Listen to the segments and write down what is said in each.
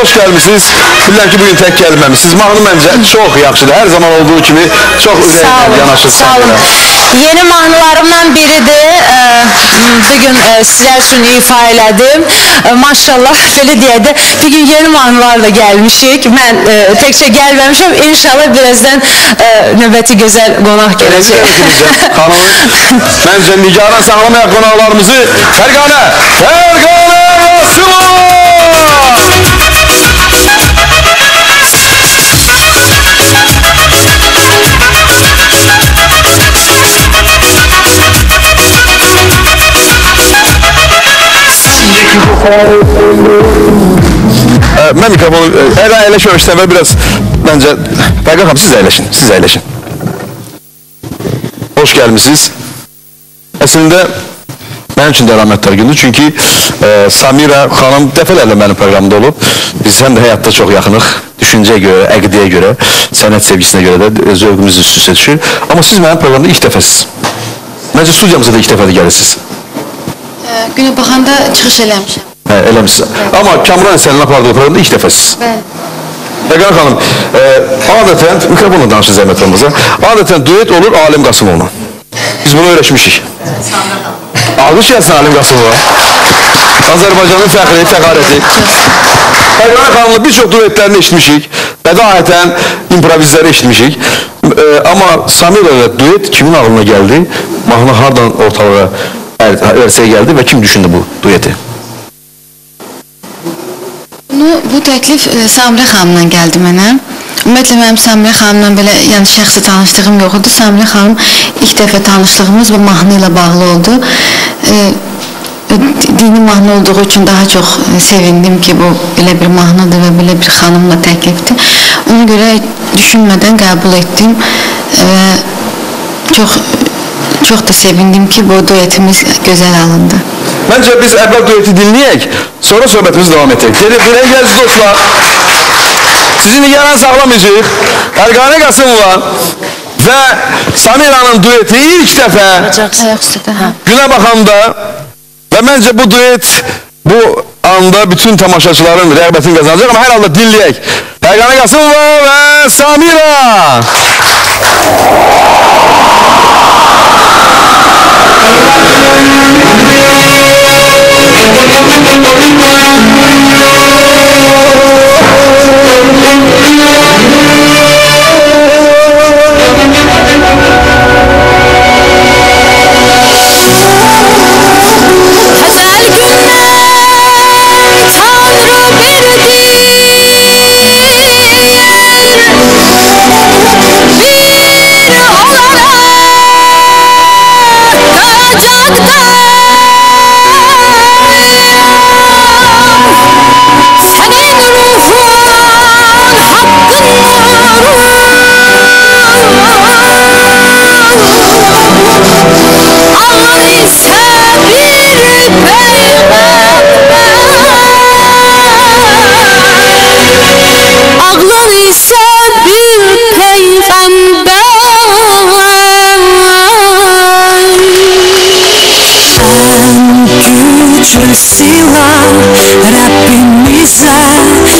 Hoş gelmişsiniz. Bilirəm ki, bugün tek gelmemişsiniz. Mahnı bence çok yaxşıdır. Her zaman olduğu kimi çok olun, yanaşır. sağ olun. Yeni mahnılarımdan biridir. Ee, bugün e, sizler için ifa elədim. Ee, maşallah böyle diye de bugün yeni mahnılar da gelmişik. Ben e, tekçe gelmemişim. İnşallah birazdan e, nöbeti güzel qonaq gelecek. Hanımın bence Nigaran sağlamayan konaklarımızı Fergane, Fergane ben mikrofonu e, ele ele şöyle işte ve biraz bence Fergan Hanım siz eyleşin, siz eyleşin. Hoş gelmişsiniz. Əslində mənim üçün də rəhmətlər gündür. Çünki e, Samira xanım dəfələrlə mənim proqramımda olub. Biz həm də həyatda çox yaxınıq. Düşüncəyə görə, əqidəyə görə, sənət sevgisinə görə də zövqümüz üst-üstə düşür. Amma siz mənim proqramda ilk dəfəsiz. Məncə studiyamıza da ilk dəfədir gəlirsiniz. Günə baxanda çıxış eləmişəm. Hə, eləmişsiniz. Amma Kamran Əsənin apardığı proqramda ilk dəfəsiz. Bəli. Bəqan xanım, e, adətən, mikrofonla danışın Zəhmət Ramazan, adətən duet olur Alim Qasımovla. Biz bunu öyrəşmişik. Almış gəlsin Alim Qasımova. Azərbaycanın fəxri, fəqarəti. Bəqan xanımla bir çox duetlərini eşitmişik. Bədahətən improvizləri eşitmişik. E, amma Samira ilə duet kimin ağlına gəldi? Mahnı hardan ortalığa ər- ərsəyə gəldi və kim düşündü bu dueti? Bunu, bu təklif e, Samirə xanımdan gəldi mənə. Ümumiyyətlə mənim Samirə xanımla belə yəni şəxsi tanışlığım yox idi. Samirə xanım ilk dəfə tanışlığımız bu mahnı ilə bağlı oldu. E, e, dini mahnı olduğu üçün daha çox e, sevindim ki, bu belə bir mahnıdır və belə bir xanımla təklifdir. Ona görə düşünmədən qəbul etdim və çox çox da sevindim ki, bu duetimiz gözəl alındı. Bence biz əvvəl dueti dinləyək, sonra söhbətimizi davam edək. Gelin, bilən gəliz dostlar. Sizi nigaran sağlamayacaq. Ergane Qasımova və Samira'nın dueti ilk hə. günə baxanda və məncə bu duet bu anda bütün tamaşaçıların rəğbətini qazanacaq amma hər halda dinləyək. Ergane Qasımova və Samira. Güzel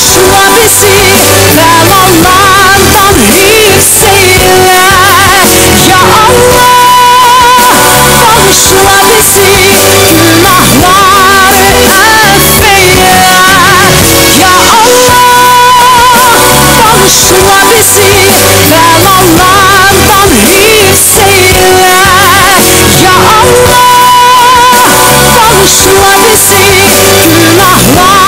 bizi Belalardan hifzeyle Ya Allah bağışla bizi Günahları affeyle Ya Allah bağışla bizi Belalardan hifzeyle Ya Allah bağışla bizi Günahları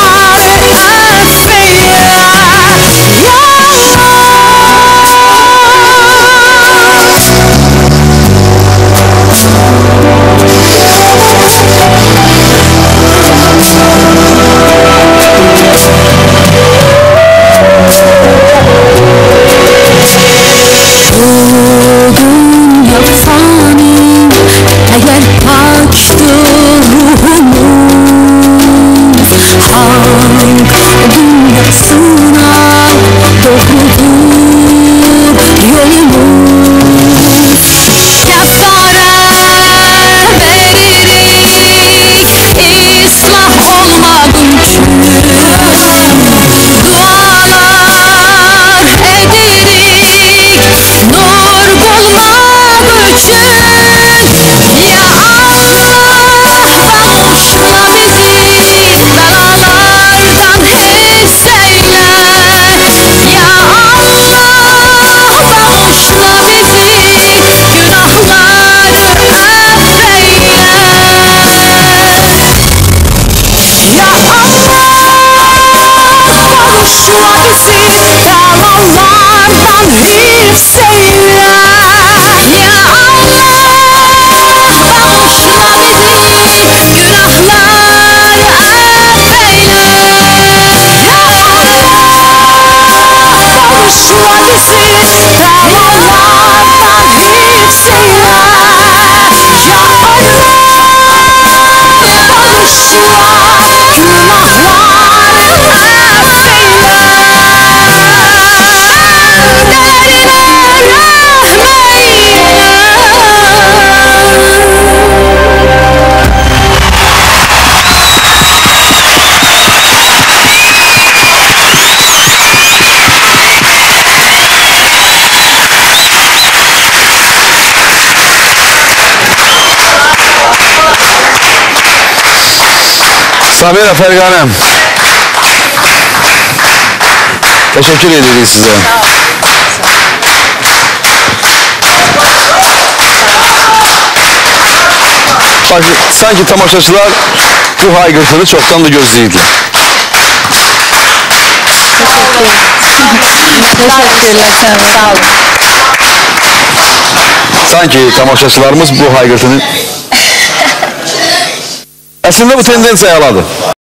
Bağışla Samira Ferganem. Teşekkür ederiz size. Bak, sanki tamaşaçılar bu haygırtını çoktan da gözleydiler. Teşekkürler sağ olun. Sanki tamaşaçılarımız bu haygırtını... Aslında bu tendensiya yaladı.